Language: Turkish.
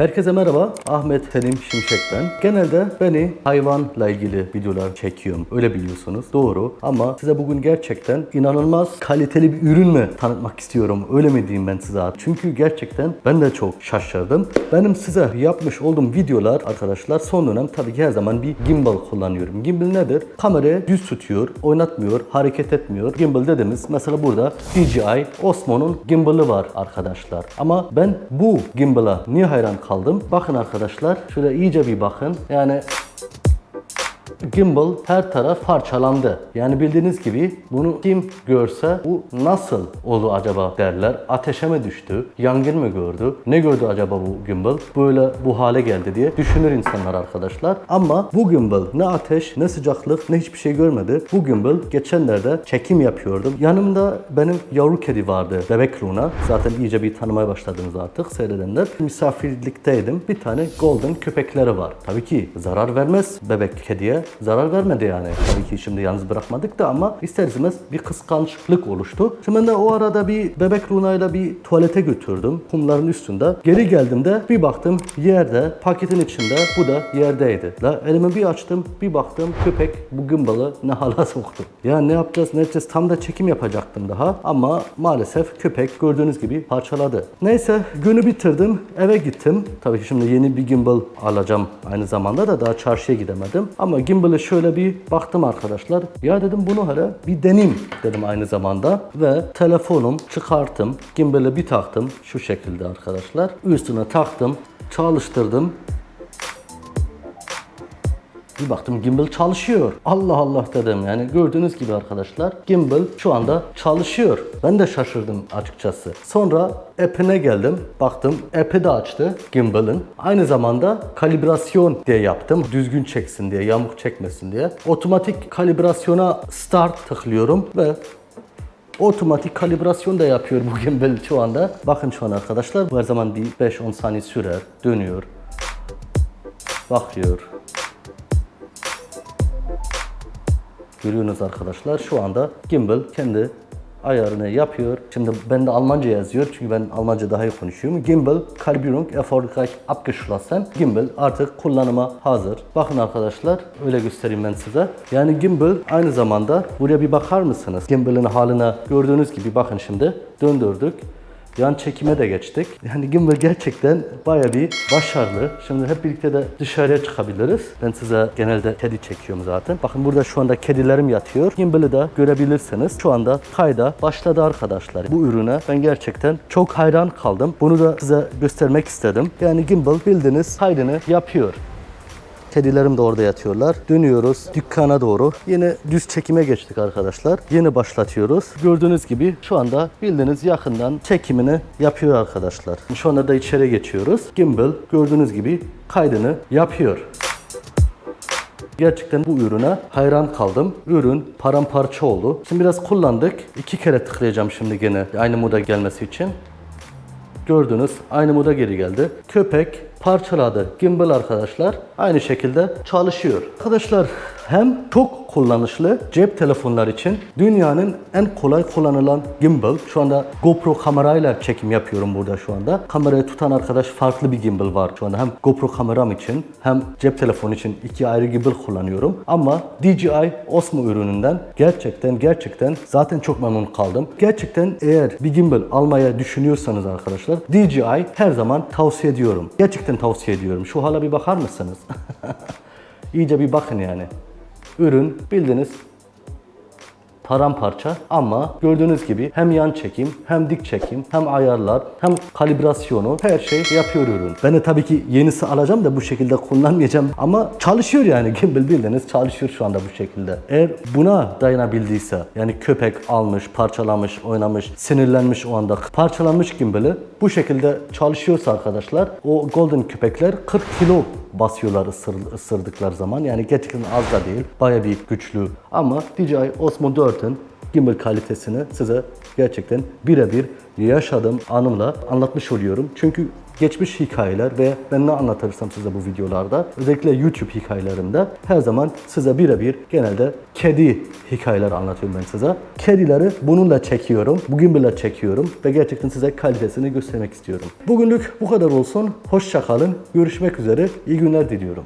Herkese merhaba. Ahmet Selim Şimşek ben. Genelde beni hayvanla ilgili videolar çekiyorum. Öyle biliyorsunuz. Doğru. Ama size bugün gerçekten inanılmaz kaliteli bir ürün mü tanıtmak istiyorum. Öyle mi diyeyim ben size? Çünkü gerçekten ben de çok şaşırdım. Benim size yapmış olduğum videolar arkadaşlar son dönem tabii ki her zaman bir gimbal kullanıyorum. Gimbal nedir? Kamerayı düz tutuyor, oynatmıyor, hareket etmiyor. Gimbal dediğimiz mesela burada DJI Osmo'nun gimbal'ı var arkadaşlar. Ama ben bu gimbal'a niye hayran kaldım? Bakın arkadaşlar şöyle iyice bir bakın. Yani Gimbal her taraf parçalandı. Yani bildiğiniz gibi bunu kim görse bu nasıl oldu acaba derler. Ateşe mi düştü? Yangın mı gördü? Ne gördü acaba bu gimbal? Böyle bu hale geldi diye düşünür insanlar arkadaşlar. Ama bu gimbal ne ateş ne sıcaklık ne hiçbir şey görmedi. Bu gimbal geçenlerde çekim yapıyordum. Yanımda benim yavru kedi vardı. Bebek Luna. Zaten iyice bir tanımaya başladınız artık seyredenler. Misafirlikteydim. Bir tane golden köpekleri var. Tabii ki zarar vermez bebek kediye. Zarar vermedi yani. Tabii ki şimdi yalnız bırakmadık da ama ister istemez bir kıskançlık oluştu. Şimdi ben de o arada bir bebek Luna'yla bir tuvalete götürdüm. Kumların üstünde. Geri geldiğimde bir baktım yerde paketin içinde bu da yerdeydi. La elimi bir açtım bir baktım köpek bu gımbalı ne hala soktu. Ya ne yapacağız ne edeceğiz tam da çekim yapacaktım daha ama maalesef köpek gördüğünüz gibi parçaladı. Neyse günü bitirdim eve gittim. Tabii ki şimdi yeni bir gimbal alacağım aynı zamanda da daha çarşıya gidemedim. Ama gimbal'e şöyle bir baktım arkadaşlar. Ya dedim bunu hele bir deneyim dedim aynı zamanda. Ve telefonum çıkarttım. Gimbal'e bir taktım. Şu şekilde arkadaşlar. Üstüne taktım. Çalıştırdım. Bir baktım gimbal çalışıyor. Allah Allah dedim yani gördüğünüz gibi arkadaşlar gimbal şu anda çalışıyor. Ben de şaşırdım açıkçası. Sonra app'ine geldim. Baktım app'i de açtı gimbal'ın. Aynı zamanda kalibrasyon diye yaptım. Düzgün çeksin diye, yamuk çekmesin diye. Otomatik kalibrasyona start tıklıyorum ve Otomatik kalibrasyon da yapıyor bu gimbal şu anda. Bakın şu an arkadaşlar her zaman bir 5-10 saniye sürer. Dönüyor. Bakıyor. Görüyorsunuz arkadaşlar şu anda gimbal kendi ayarını yapıyor. Şimdi ben de Almanca yazıyor çünkü ben Almanca daha iyi konuşuyorum. Gimbal Kalibrierung erfolgreich abgeschlossen. Gimbal artık kullanıma hazır. Bakın arkadaşlar öyle göstereyim ben size. Yani gimbal aynı zamanda buraya bir bakar mısınız? Gimbal'ın haline gördüğünüz gibi bakın şimdi döndürdük. Yan çekime de geçtik. Yani gimbal gerçekten baya bir başarılı. Şimdi hep birlikte de dışarıya çıkabiliriz. Ben size genelde kedi çekiyorum zaten. Bakın burada şu anda kedilerim yatıyor. Gimbal'ı da görebilirsiniz. Şu anda kayda başladı arkadaşlar. Bu ürüne ben gerçekten çok hayran kaldım. Bunu da size göstermek istedim. Yani gimbal bildiğiniz kaydını yapıyor. Kedilerim de orada yatıyorlar. Dönüyoruz dükkana doğru. Yine düz çekime geçtik arkadaşlar. Yeni başlatıyoruz. Gördüğünüz gibi şu anda bildiğiniz yakından çekimini yapıyor arkadaşlar. Şu anda da içeri geçiyoruz. Gimbal gördüğünüz gibi kaydını yapıyor. Gerçekten bu ürüne hayran kaldım. Ürün paramparça oldu. Şimdi biraz kullandık. İki kere tıklayacağım şimdi gene aynı moda gelmesi için. Gördünüz aynı moda geri geldi. Köpek parçaladı. Gimbal arkadaşlar aynı şekilde çalışıyor. Arkadaşlar hem çok kullanışlı cep telefonlar için dünyanın en kolay kullanılan gimbal. Şu anda GoPro kamerayla çekim yapıyorum burada şu anda. Kamerayı tutan arkadaş farklı bir gimbal var şu anda. Hem GoPro kameram için hem cep telefonu için iki ayrı gimbal kullanıyorum. Ama DJI Osmo ürününden gerçekten gerçekten zaten çok memnun kaldım. Gerçekten eğer bir gimbal almaya düşünüyorsanız arkadaşlar DJI her zaman tavsiye ediyorum. Gerçekten tavsiye ediyorum. Şu hala bir bakar mısınız? İyice bir bakın yani. Ürün bildiğiniz paramparça ama gördüğünüz gibi hem yan çekim hem dik çekim hem ayarlar hem kalibrasyonu her şey yapıyor ürün. Ben de tabii ki yenisi alacağım da bu şekilde kullanmayacağım ama çalışıyor yani gimbal bildiğiniz çalışıyor şu anda bu şekilde. Eğer buna dayanabildiyse yani köpek almış, parçalamış, oynamış, sinirlenmiş o anda parçalanmış gimbali bu şekilde çalışıyorsa arkadaşlar o golden köpekler 40 kilo basıyorlar ısır, ısırdıkları zaman. Yani gerçekten az da değil. Baya bir güçlü. Ama DJI Osmo 4'ün gimbal kalitesini size gerçekten birebir yaşadığım anımla anlatmış oluyorum. Çünkü geçmiş hikayeler ve ben ne anlatırsam size bu videolarda özellikle YouTube hikayelerimde her zaman size birebir genelde kedi hikayeler anlatıyorum ben size. Kedileri bununla çekiyorum. Bugün bile çekiyorum ve gerçekten size kalitesini göstermek istiyorum. Bugünlük bu kadar olsun. Hoşça kalın. Görüşmek üzere. İyi günler diliyorum.